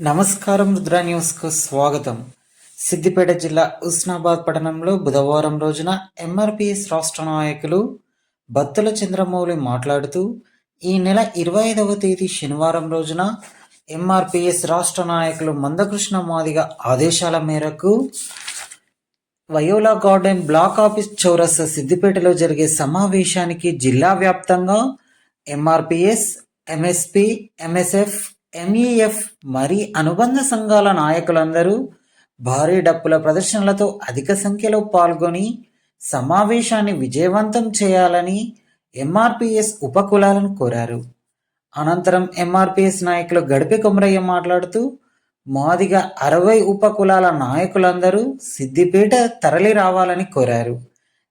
నమస్కారం రుద్ర న్యూస్కు స్వాగతం. సిద్దిపేట జిల్లా ఉస్నాబాద్ పట్టణంలో బుధవారం రోజున ఎంఆర్పిఎస్ రాష్ట్ర నాయకులు బత్తుల చంద్రమౌళి మాట్లాడుతూ ఈ నెల ఇరవై ఐదవ తేదీ శనివారం రోజున ఎంఆర్పిఎస్ రాష్ట్ర నాయకులు మందకృష్ణ మాదిగ ఆదేశాల మేరకు వయోలా గార్డెన్ బ్లాక్ ఆఫీస్ చౌరస్ సిద్దిపేటలో జరిగే సమావేశానికి జిల్లా వ్యాప్తంగా ఎంఆర్పిఎస్ ఎంఎస్పి ఎంఎస్ఎఫ్ ఎంఈఎఫ్ మరి అనుబంధ సంఘాల నాయకులందరూ భారీ డప్పుల ప్రదర్శనలతో అధిక సంఖ్యలో పాల్గొని సమావేశాన్ని విజయవంతం చేయాలని ఎంఆర్పిఎస్ ఉపకులాలను కోరారు. అనంతరం ఎంఆర్పిఎస్ నాయకులు గడిపి కొమరయ్య మాట్లాడుతూ మాదిగా అరవై ఉపకులాల నాయకులందరూ సిద్దిపేట తరలి రావాలని కోరారు.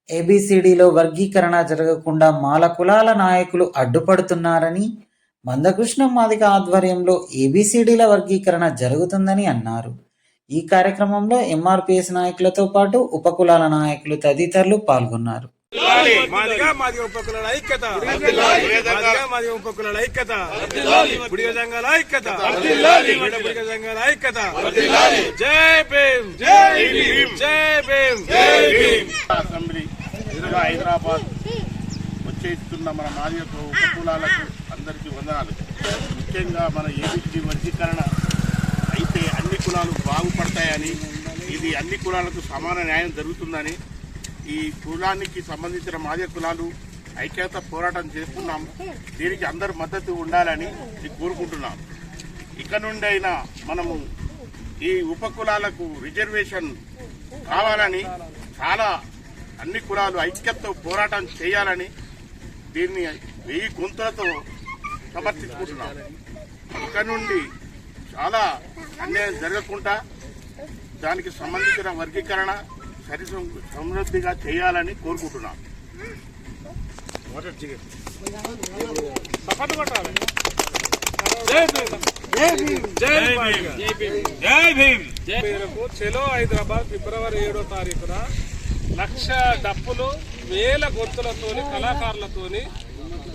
ఏబిసిడిలో వర్గీకరణ జరగకుండా మాల కులాల నాయకులు అడ్డుపడుతున్నారని మందకృష్ణ మాదిగ ఆధ్వర్యంలో ఏబిసిడిల వర్గీకరణ జరుగుతుందని అన్నారు. ఈ కార్యక్రమంలో ఎంఆర్పిఎస్ నాయకులతో పాటు ఉపకులాల నాయకులు తదితరులు పాల్గొన్నారు. మాదిగా మాది ఐక్యత. మాదిగా మాది ఉపకుల ఐక్యత. బుడిగ సంఘాల ఐక్యత. బుడిగ బుడిగ సంఘాల ఐక్యత. జై భీమ్. జై భీమ్. జై భీమ్. జై భీమ్. అసెంబ్లీ ఎదురుగా హైదరాబాద్ వచ్చేస్తున్న మన మాదిగకు ఉపకులాలకు అందరికీ వందనాలు. ముఖ్యంగా మన ఏబిసి వర్గీకరణ అయితే అన్ని కులాలు బాగుపడతాయని ఇది అన్ని కులాలకు సమాన న్యాయం జరుగుతుందని ఈ కులానికి సంబంధించిన మాదే కులాలు ఐక్యత పోరాటం చేస్తున్నాం. దీనికి అందరు మద్దతు ఉండాలని ఇది కోరుకుంటున్నాం. ఇక నుండి అయినా మనము ఈ ఉపకులాలకు రిజర్వేషన్ కావాలని చాలా అన్ని కులాలు ఐక్యతతో పోరాటం చేయాలని దీన్ని వెయ్యి గుంతలతో సమర్థించుకుంటున్నాం. ఇక నుండి చాలా అన్యాయం జరగకుండా దానికి సంబంధించిన వర్గీకరణ సరి సమృద్ధిగా చేయాలని కోరుకుంటున్నాం. జై భీమ్. జై భీమ్. జై భీమ్. జై భీమ్. మేరకు చెలో హైదరాబాద్ ఫిబ్రవరి ఏడో తారీఖున లక్ష డప్పులు వేల గొంతులతోని కళాకారులతోని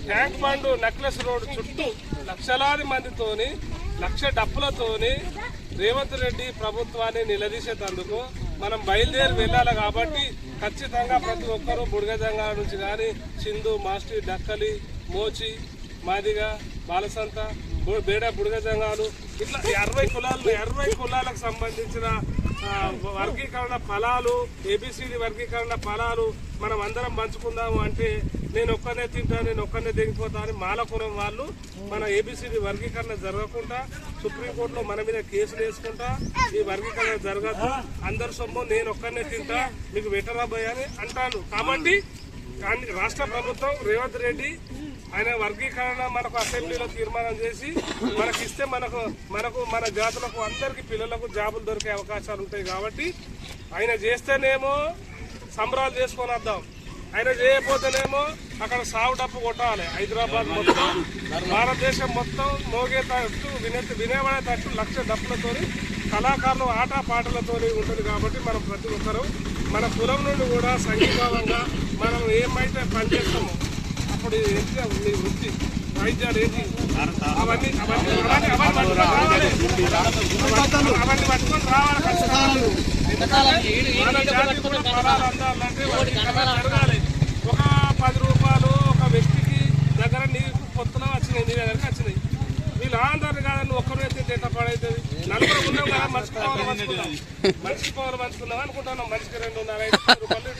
ట్యాంక్ బండ్ నెక్లెస్ రోడ్ చుట్టూ లక్షలాది మందితోని లక్ష డప్పులతోని రేవంత్ రెడ్డి ప్రభుత్వాన్ని నిలదీసేటందుకు మనం బయలుదేరి వెళ్ళాలి కాబట్టి ఖచ్చితంగా ప్రతి ఒక్కరూ బుడగజంగా నుంచి కానీ సింధు మాస్టి డక్కలి మోచి మాదిగ బాలసంత బు- బేడ బుడగజంగాలు ఇట్లా అరవై కులాలు అరవై కులాలకు సంబంధించిన వర్గీకరణ ఫలాలు ఏబిసిడి వర్గీకరణ ఫలాలు మనం అందరం పంచుకుందాము అంటే నేను ఒక్కనే తింటా నేను ఒక్కనే దిగిపోతా అని మాలకురం వాళ్ళు మన ఏబిసిడి వర్గీకరణ జరగకుండా సుప్రీంకోర్టులో మన మీద కేసులు వేసుకుంటా ఈ వర్గీకరణ జరగదు. అందరి సొమ్ము నేను ఒక్కనే తింటా మీకు వెటరాబోయ్ అని అంటాను. కాబట్టి రాష్ట్ర ప్రభుత్వం రేవంత్ రెడ్డి ఆయన వర్గీకరణ మనకు అసెంబ్లీలో తీర్మానం చేసి మనకి ఇస్తే మనకు మనకు మన జాతులకు అందరికీ పిల్లలకు జాబులు దొరికే అవకాశాలు ఉంటాయి కాబట్టి ఆయన చేస్తేనేమో సంబరాలు చేసుకొని వద్దాం. ఆయన చేయకపోతేనేమో అక్కడ సాగు డప్పు కొట్టాలి. హైదరాబాద్ మొత్తం భారతదేశం మొత్తం మోగేటట్టు వినే వినేవాడేటట్టు లక్ష డప్పులతోని కళాకారులు ఆట పాటలతోని ఉంటుంది కాబట్టి మనం ప్రతి ఒక్కరూ మన కులం నుండి కూడా సంఘీభావంగా మనం ఏమైతే పనిచేస్తామో అప్పుడు ఏంటి అది మీ వృత్తి వైద్యాలు ఏంటి? అవన్నీ అవన్నీ అవన్నీ అవన్నీ పట్టుకొని రావాలి. మన జాతి కూడా ఫలాలు అందాలంటే వచ్చినాయి వచ్చినాయి. వీళ్ళు ఆంధ్రాన్ని కాదని నువ్వు ఒక్కరు ఎత్తి ఎట్లా పడవుతుంది నలుగురు ఉన్నాం కదా మనిషికి పవర్ పంచుకున్నాం మనిషికి పవర్ పంచుకున్నాం అనుకుంటున్నాం. మనిషికి రెండున్నర ఐదు రూపాయలు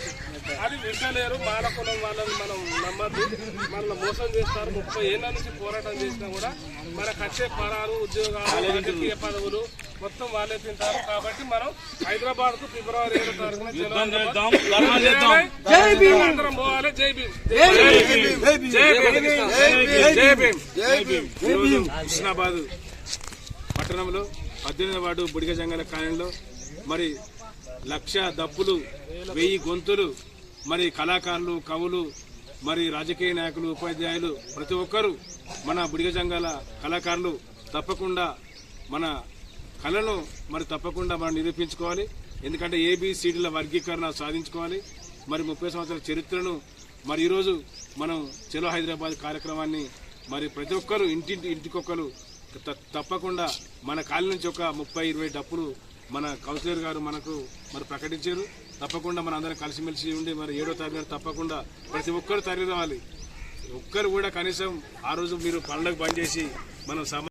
అది వింటలేరు మాలకులం వాళ్ళని మనం నమ్మద్దు. మనల్ని మోసం చేస్తారు. ముప్పై ఏళ్ళ నుంచి పోరాటం చేసినా కూడా మనకు వచ్చే పరాలు ఉద్యోగాలు రాజకీయ పదవులు మొత్తం వాళ్ళే తింటారు. కాబట్టి మనం హైదరాబాద్కు ఫిబ్రవరి ఏడో తారీఖున జై భీమ్. అందరం పోవాలి. జై భీమ్. జై భీమ్. జై భీమ్. జై భీమ్. జై భీమ్. ఈరోజు హుస్నాబాద్ పట్టణంలో పద్దెనిమిది వార్డు బుడిగ జంగల కాలనీలో మరి లక్ష దప్పులు వెయ్యి గొంతులు మరి కళాకారులు కవులు మరి రాజకీయ నాయకులు ఉపాధ్యాయులు ప్రతి ఒక్కరూ మన బుడిగ జంగాల కళాకారులు తప్పకుండా మన కళను మరి తప్పకుండా మనం నిరూపించుకోవాలి. ఎందుకంటే ఏబిసిడీల వర్గీకరణ సాధించుకోవాలి. మరి ముప్పై సంవత్సరాల చరిత్రను మరి ఈరోజు మనం చలో హైదరాబాద్ కార్యక్రమాన్ని మరి ప్రతి ఒక్కరు ఇంటింటి ఇంటికొక్కరు తప్పకుండా మన కాలి నుంచి ఒక ముప్పై ఇరవై డప్పులు మన కౌన్సిలర్ గారు మనకు మరి ప్రకటించారు. తప్పకుండా మన అందరం కలిసిమెలిసి ఉండి మరి ఏడో తారీఖు తప్పకుండా ప్రతి ఒక్కరు తరలి రావాలి. ఒక్కరు కూడా కనీసం ఆ రోజు మీరు పనులకు బంద్ చేసి మనం సమ